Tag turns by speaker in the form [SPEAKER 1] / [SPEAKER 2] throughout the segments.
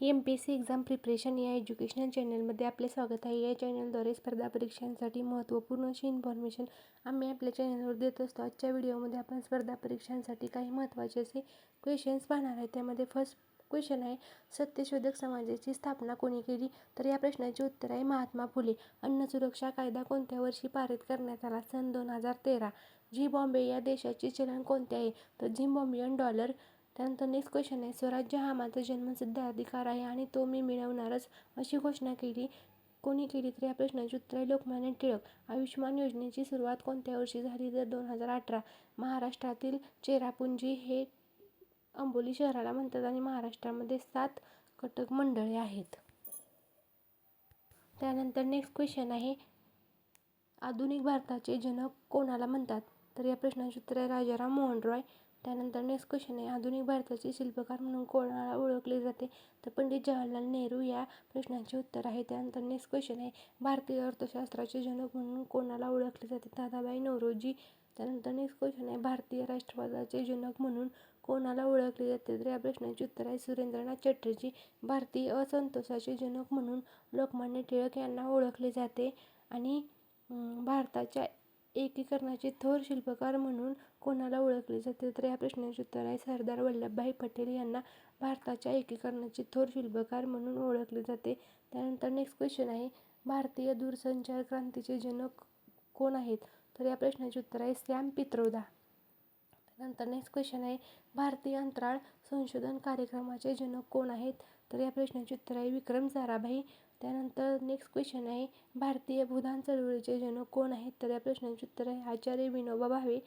[SPEAKER 1] M P S C exam preparation या educational चॅनलमध्ये आपले स्वागत आहे. या चॅनलद्वारे स्पर्धा परीक्षांसाठी महत्त्वपूर्ण अशी इन्फॉर्मेशन आम्ही आपल्या चॅनलवर देत असतो. आजच्या व्हिडिओमध्ये आपण स्पर्धा परीक्षांसाठी काही महत्त्वाचे असे क्वेश्चन्स पाहणार आहे. त्यामध्ये फर्स्ट क्वेश्चन आहे सत्यशोधक समाजाची स्थापना कोणी केली? तर या प्रश्नाचे उत्तर आहे महात्मा फुले. अन्न सुरक्षा कायदा कोणत्या वर्षी पारित करण्यात आला? सन दोन हजार तेरा. झी बॉम्बे या देशाचे चलन कोणते आहे? तर झिम्बॉम्बियन डॉलर त्यानंतर नेक्स्ट क्वेश्चन आहे स्वराज्य हा माझा जन्मसिद्ध अधिकार आहे आणि तो मी मिळवणारच अशी घोषणा केली. कोणी केली तर या प्रश्नाचे उत्तर आहे लोकमान्य टिळक. आयुष्यमान योजनेची सुरुवात कोणत्या वर्षी झाली तर दोन हजार अठरा? महाराष्ट्रातील चेरापुंजी हे अंबोली शहराला म्हणतात आणि महाराष्ट्रामध्ये सात कटक मंडळे आहेत. त्यानंतर नेक्स्ट क्वेश्चन आहे आधुनिक भारताचे जनक कोणाला म्हणतात? तर या प्रश्नाचे उत्तर आहे राजाराम मोहन रॉय. त्यानंतर नेक्स्ट क्वेश्चन आहे आधुनिक भारताचे शिल्पकार म्हणून कोणाला ओळखले जाते? तर पंडित जवाहरलाल नेहरू या प्रश्नाचे उत्तर आहे. त्यानंतर नेक्स्ट क्वेश्चन आहे भारतीय अर्थशास्त्राचे जनक म्हणून कोणाला ओळखले जाते? दादाबाई नौरोजी. त्यानंतर नेक्स्ट क्वेश्चन आहे भारतीय राष्ट्रवादाचे जनक म्हणून कोणाला ओळखले जाते? तर या प्रश्नाचे उत्तर आहे. सुरेंद्रनाथ चटर्जी भारतीय असंतोषाचे जनक म्हणून लोकमान्य टिळक यांना ओळखले जाते. आणि भारताच्या एकीकरणाचे थोर शिल्पकार म्हणून कोणाला ओळखले जाते? तर या प्रश्नाचे उत्तर आहे सरदार वल्लभभाई पटेल यांना भारताच्या एकीकरणाचे थोर शिल्पकार म्हणून ओळखले जाते. त्यानंतर नेक्स्ट क्वेश्चन आहे भारतीय दूरसंचार क्रांतीचे जनक कोण आहेत? तर या प्रश्नाचे उत्तर आहे सॅम पित्रोदा. त्यानंतर नेक्स्ट क्वेश्चन आहे भारतीय अंतराळ संशोधन कार्यक्रमाचे जनक कोण आहेत? तर या प्रश्नाचे उत्तर आहे विक्रम साराभाई. त्यानंतर नेक्स्ट क्वेश्चन आहे भारतीय भूदान चळवळीचे जनक कोण आहेत? तर या प्रश्नाचे उत्तर आहे आचार्य विनोबा भावे.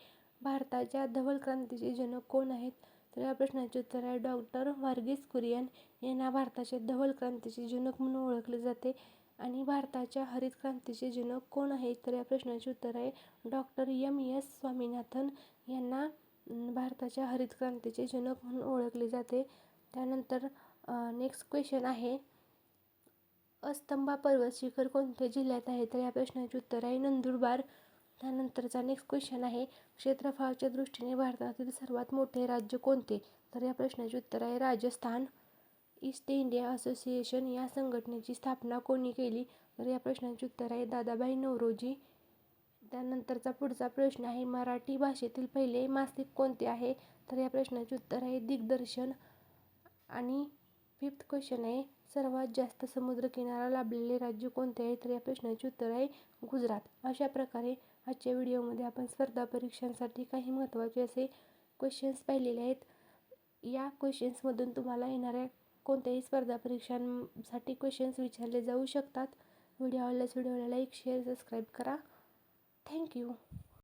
[SPEAKER 1] भारताच्या धवल क्रांतीचे जनक कोण आहेत? तर या प्रश्नाचे उत्तर आहे डॉक्टर वर्गीस कुरियन. यांना भारताच्या धवल क्रांतीचे जनक म्हणून ओळखले जाते. आणि भारताच्या हरित क्रांतीचे जनक कोण आहेत? तर या प्रश्नाचे उत्तर आहे डॉक्टर एम एस स्वामीनाथन. यांना भारताच्या हरित क्रांतीचे जनक म्हणून ओळखले जाते. त्यानंतर नेक्स्ट क्वेश्चन आहे अस्तंबा पर्वत शिखर कोणत्या जिल्ह्यात आहे? तर या प्रश्नाचे उत्तर आहे नंदुरबार. त्यानंतरचा नेक्स्ट क्वेश्चन आहे क्षेत्रफळाच्या दृष्टीने भारतातील सर्वात मोठे राज्य कोणते? तर या प्रश्नाचे उत्तर आहे राजस्थान. ईस्ट इंडिया असोसिएशन या संघटनेची स्थापना कोणी केली? तर या प्रश्नाचे उत्तर आहे दादाभाई नौरोजी. त्यानंतरचा पुढचा प्रश्न आहे मराठी भाषेतील पहिले मासिक कोणते आहे? तर या प्रश्नाचे उत्तर आहे दिग्दर्शन आणि फिफ्थ क्वेश्चन आहे सर्वात जास्त समुद्रकिनारा लाभलेले राज्य कोणते आहे? तर या प्रश्नाचे उत्तर आहे गुजरात. अशा प्रकारे आजच्या व्हिडिओमध्ये आपण स्पर्धा परीक्षांसाठी काही महत्त्वाचे असे क्वेश्चन्स पाहिलेले आहेत. या क्वेश्चन्समधून तुम्हाला येणाऱ्या कोणत्याही स्पर्धा परीक्षांसाठी क्वेश्चन्स विचारले जाऊ शकतात. व्हिडिओ आवडल्यास व्हिडिओला लाईक शेअर सबस्क्राईब करा. Thank you